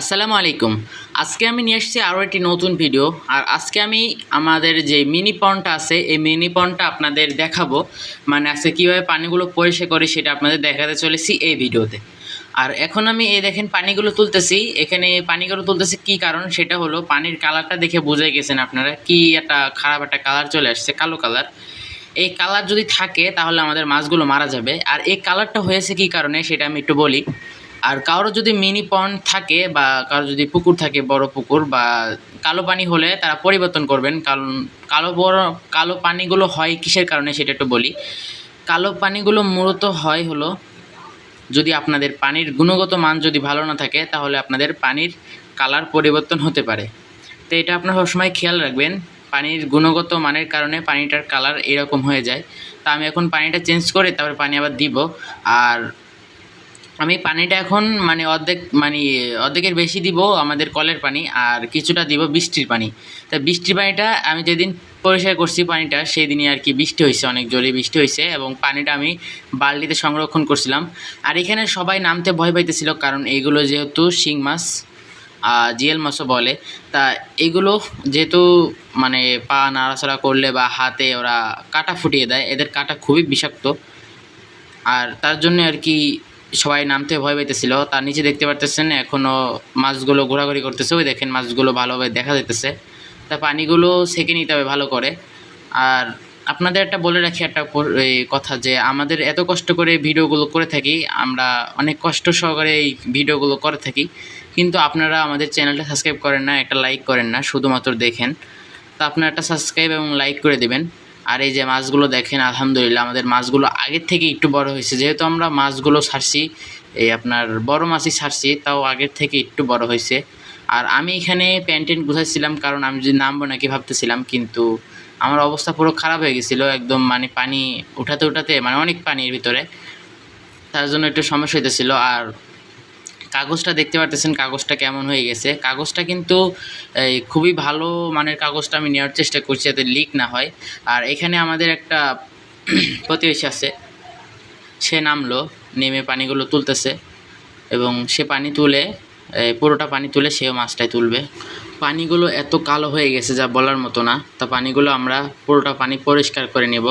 আসসালামু আলাইকুম। আজকে আমি নিয়ে এসেছি আরও একটি নতুন ভিডিও আর আজকে আমি আমাদের যে মিনি পন্ডটা আছে, এই মিনি পন্ডটা আপনাদের দেখাবো। মানে আজকে কীভাবে পানিগুলো পরিষ্কার করে সেটা আপনাদের দেখাতে চলেছি এই ভিডিওতে আর এখন আমি এই দেখেন পানিগুলো তুলতেছি। এখানে পানিগুলো তুলতেছি কি কারণ? সেটা হলো পানির কালারটা দেখে বুঝে গেছেন আপনারা কি একটা খারাপ একটা কালার চলে আসছে, কালো কালার এই কালার যদি থাকে তাহলে আমাদের মাছগুলো মারা যাবে। আর এই কালারটা হয়েছে কি কারণে সেটা আমি একটু বলি। আর কারোর যদি মিনি পন্ড থাকে বা কারও যদি পুকুর থাকে, বড় পুকুর বা কালো পানি হলে তারা পরিবর্তন করবেন। কারণ কালো বড়, কালো পানিগুলো হয় কিসের কারণে সেটা একটু বলি। কালো পানিগুলো মূলত হয় হলো, যদি আপনাদের পানির গুণগত মান যদি ভালো না থাকে, তাহলে আপনাদের পানির কালার পরিবর্তন হতে পারে। তো এটা আপনারা সবসময় খেয়াল রাখবেন, পানির গুণগত মানের কারণে পানিটার কালার এরকম হয়ে যায়। তা আমি এখন পানিটা চেঞ্জ করে তারপরে পানি আবার দিব। আর আমি পানিটা এখন মানে অর্ধেক মানে অর্ধেকের বেশি দিব আমাদের কলের পানি আর কিছুটা দিব বৃষ্টির পানি। তা বৃষ্টির পানিটা আমি যেদিন পরিষ্কার করছি পানিটা সেই দিনই আর কি বৃষ্টি হয়েছে, অনেক জোরে বৃষ্টি হয়েছে এবং পানিটা আমি বালতিতে সংরক্ষণ করছিলাম। আর এখানে সবাই নামতে ভয় পাইতেছিল কারণ এইগুলো যেহেতু শিং মাছ জিএল মাছও বলে। তা এগুলো যেহেতু মানে পা নাড়াচাড়া করলে বা হাতে ওরা কাটা ফুটিয়ে দেয়, এদের কাটা খুবই বিষাক্ত। আর তার জন্য আর কি সবাই নামতে ভয় পাইতেছিল। তার নিচে দেখতে পারতেছেন এখনও মাছগুলো ঘোরাঘুরি করতেছে। ওই দেখেন মাছগুলো ভালোভাবে দেখা যেতেছে তা পানিগুলো সেঁকে নিতে হবে ভালো করে। আর আপনাদের একটা বলে রাখি একটা কথা যে, আমাদের এত কষ্ট করে ভিডিওগুলো করে থাকি, আমরা অনেক কষ্ট সহকারে এই ভিডিওগুলো করে থাকি। কিন্তু আপনারা আমাদের চ্যানেলটা সাবস্ক্রাইব করেন না, একটা লাইক করেন না, শুধুমাত্র দেখেন। তা আপনারা একটা সাবস্ক্রাইব এবং লাইক করে দেবেন। আর এই যে মাছগুলো দেখেন, আলহামদুলিল্লাহ আমাদের মাছগুলো আগের থেকে একটু বড় হয়েছে। যেহেতু আমরা মাছগুলো ছাড়ছি, এই আপনার বড় মাছই ছাড়ছি, তাও আগের থেকে একটু বড় হয়েছে। আর আমি এখানে প্যান্টেন গুছাচ্ছিলাম কারণ আমি যদি নামবো নাকি ভাবতেছিলাম, কিন্তু আমার অবস্থা পুরো খারাপ হয়ে গেছিল, একদম মানে পানি উঠাতে উঠাতে মানে অনেক পানির ভিতরে। তার জন্য একটু সমস্যা হইতেছিল। আর কাগজটা দেখতে পারতেছেন, কাগজটা কেমন হয়ে গেছে। কাগজটা কিন্তু খুবই ভালো মানের কাগজটা আমি নেওয়ার চেষ্টা করছি যাতে লিক না হয়। আর এখানে আমাদের একটা প্রতিবেশী আছে। সে নামলো, নেমে পানিগুলো তুলতেছে এবং সে পানি তুলে পুরোটা পানি তুলে সেও মাছটাই তুলবে। পানিগুলো এত কালো হয়ে গেছে যা বলার মতো না। তা পানিগুলো আমরা পুরোটা পানি পরিষ্কার করে নেব।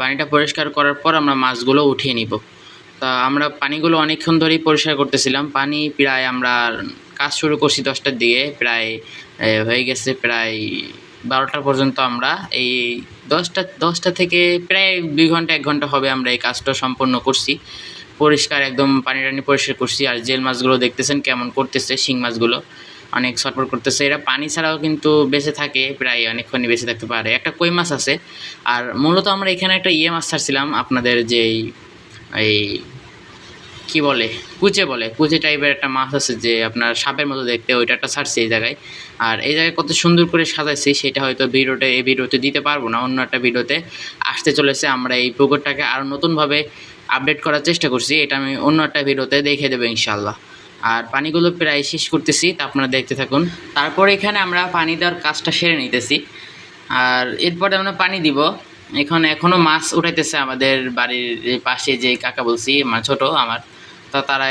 পানিটা পরিষ্কার করার পর আমরা মাছগুলো উঠিয়ে নিব। তা আমরা পানিগুলো অনেকক্ষণ ধরেই পরিষ্কার করতেছিলাম। পানি প্রায় আমরা কাজ শুরু করছি দশটার দিকে, প্রায় হয়ে গেছে প্রায় বারোটা পর্যন্ত আমরা। এই দশটা দশটা থেকে প্রায় দুই ঘণ্টা, এক ঘণ্টা হবে আমরা এই কাজটা সম্পন্ন করছি। পরিষ্কার একদম পানি টানি পরিষ্কার করছি। আর জেল মাছগুলো দেখতেছেন কেমন করতেছে, শিং মাছগুলো অনেক ছটফট করতেছে। এরা পানি ছাড়াও কিন্তু বেঁচে থাকে, প্রায় অনেকক্ষণই বেঁচে থাকতে পারে। একটা কই মাছ আছে। আর মূলত আমরা এখানে একটা ইয়ে মাছ ছাড়ছিলাম, আপনাদের যেই, এই কি বলে, কুচে বলে, কুচে টাইপের একটা মাছ আছে যে আপনার সাপের মতো দেখতে, ওইটা একটা ছাড়ছে এই জায়গায়। আর এই জায়গায় কত সুন্দর করে সাজাইছি, সেটা হয়তো ভিডিওতে, এই ভিডিওতে দিতে পারব না, অন্য একটা ভিডিওতে আসতে চলেছে। আমরা এই পুকুরটাকে আরও নতুনভাবে আপডেট করার চেষ্টা করছি, এটা আমি অন্য একটা ভিডিওতে দেখে দেবো ইনশাল্লাহ আর পানিগুলো প্রায় শেষ করতেছি, তা আপনারা দেখতে থাকুন। তারপর এখানে আমরা পানি দেওয়ার কাজটা সেরে নিতেছি। আর এরপরে আমরা পানি দিব। এখন এখনও মাছ উঠাইতেছে আমাদের বাড়ির পাশে যে কাকা বলছি মা ছোটো, আমার। তা তারা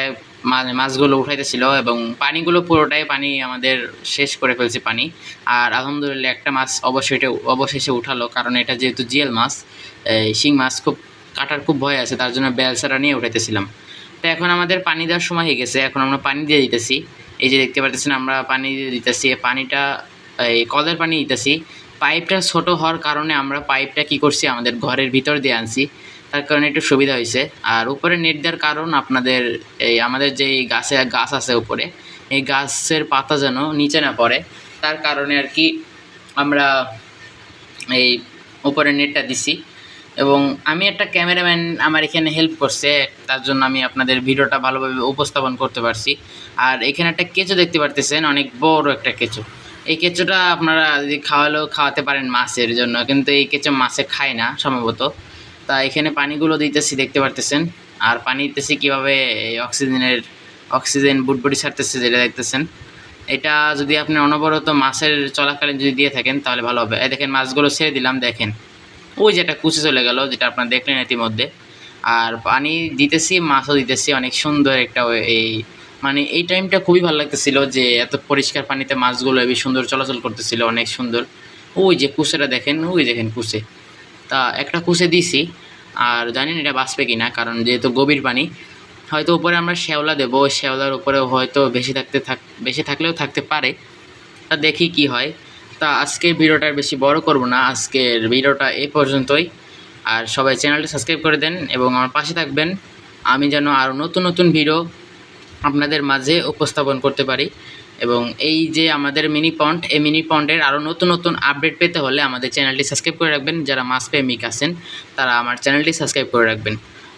মাছগুলো উঠাইতেছিল এবং পানিগুলো পুরোটাই পানি আমাদের শেষ করে ফেলছে পানি। আর আলহামদুলিল্লাহ একটা মাছ অবশ্যই অবশেষে উঠালো, কারণ এটা যেহেতু জিয়েল মাছ শিং মাছ খুব, কাটার খুব ভয় আছে, তার জন্য বেলসারা নিয়ে উঠাইতেছিলাম। তো এখন আমাদের পানি দেওয়ার সময় হয়ে গেছে, এখন আমরা পানি দিয়ে দিতেছি। এই যে দেখতে পাচ্ছেন আমরা পানি দিয়ে দিতেছি পানিটা, এই কলের পানি দিতেছি। পাইপটা ছোট হওয়ার কারণে আমরা পাইপটা কি করছি, আমাদের ঘরের ভিতর দিয়ে আনছি। তার কারণে একটু সুবিধা হয়েছে। আর উপরে নেট দেওয়ার কারণ আপনাদের এই আমাদের যে গাছে গাছ আছে উপরে, এই গাছের পাতা যেন নিচে না পড়ে, তার কারণে আর কি আমরা এই উপরে নেটটা দিছি। এবং আমি একটা ক্যামেরাম্যান আমার এখানে হেল্প করছে, তার জন্য আমি আপনাদের ভিডিওটা ভালোভাবে উপস্থাপন করতে পারছি। আর এখানে একটা কেঁচো দেখতে পারতেছেন, অনেক বড় একটা কেঁচো। এই কেঁচোটা আপনারা যদি খাওয়ালেও খাওয়াতে পারেন মাছের জন্য, কিন্তু এই কেঁচো মাছে খায় না সম্ভবত। তা এখানে পানিগুলো দিতেছি, দেখতে পারতেছেন? আর পানি দিতেছি কীভাবে এই অক্সিজেনের, অক্সিজেন বুটবুটি ছাড়তেছে যেটা দেখতেছেন। এটা যদি আপনি অনবরত মাছের চলাকালীন যদি দিয়ে থাকেন, তাহলে ভালো হবে। দেখেন, মাছগুলো ছেড়ে দিলাম, দেখেন। ওই যেটা কুচে চলে গেল, যেটা আপনারা দেখলেন ইতিমধ্যে। আর পানি দিতেছি, মাছও দিতেছি, অনেক সুন্দর একটা এই মানে এই টাইমটা খুবই ভালো লাগতেছিল যে এত পরিষ্কার পানিতে মাছগুলো হেবি সুন্দর চলাচল করতেছিল, অনেক সুন্দর। ওই যে কুসেটা দেখেন, ওই দেখেন কুসে তা একটা কুসে দিছি, আর জানি না এটা বাঁচবে কি না কারণ যেহেতু গভীর পানি, হয়তো উপরে আমরা শ্যাওলা দেবো শ্যাওলার উপরে হয়তো বেশি থাকতে থাক, বেশি থাকলেও থাকতে পারে। তা দেখি কি হয়। তা আজকের ভিডিওটা বেশি বড় করব না, আজকের ভিডিওটা এই পর্যন্তই। আর সবাই চ্যানেলটি সাবস্ক্রাইব করে দেন এবং আমার পাশে থাকবেন। আমি যেন আরও নতুন নতুন ভিডিও আপনাদের মাঝে উপস্থাপন করতে পারি। এবং এই যে আমাদের মিনি পন্ড এই মিনি পন্ডের আরও নতুন নতুন আপডেট পেতে হলে আমাদের চ্যানেলটি সাবস্ক্রাইব করে রাখবেন। যারা মাছ প্রেমিক আছেন, তারা আমার চ্যানেলটি সাবস্ক্রাইব করে রাখবেন।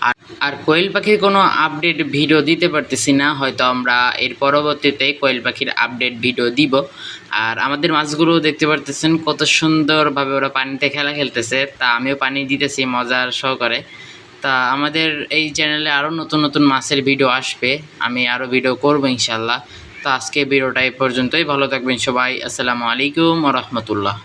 আর আর কোয়েল পাখির কোনো আপডেট ভিডিও দিতে পারতেছি না, হয়তো আমরা এর পরবর্তীতে কোয়েল পাখির আপডেট ভিডিও দিব। আর আমাদের মাছগুলো দেখতে পারতেছেন কত সুন্দরভাবে ওরা পানিতে খেলা খেলতেছে, তা আমিও পানি দিতেছি মজার সহকারে। তা আমাদের এই চ্যানেলে আরও নতুন নতুন মাছের ভিডিও আসবে, আমি আরও ভিডিও করব ইনশাল্লাহ। তো আজকে ভিডিওটা এই পর্যন্তই। ভালো থাকবেন সবাই। আসসালামু আলাইকুম রহমতুল্লাহ।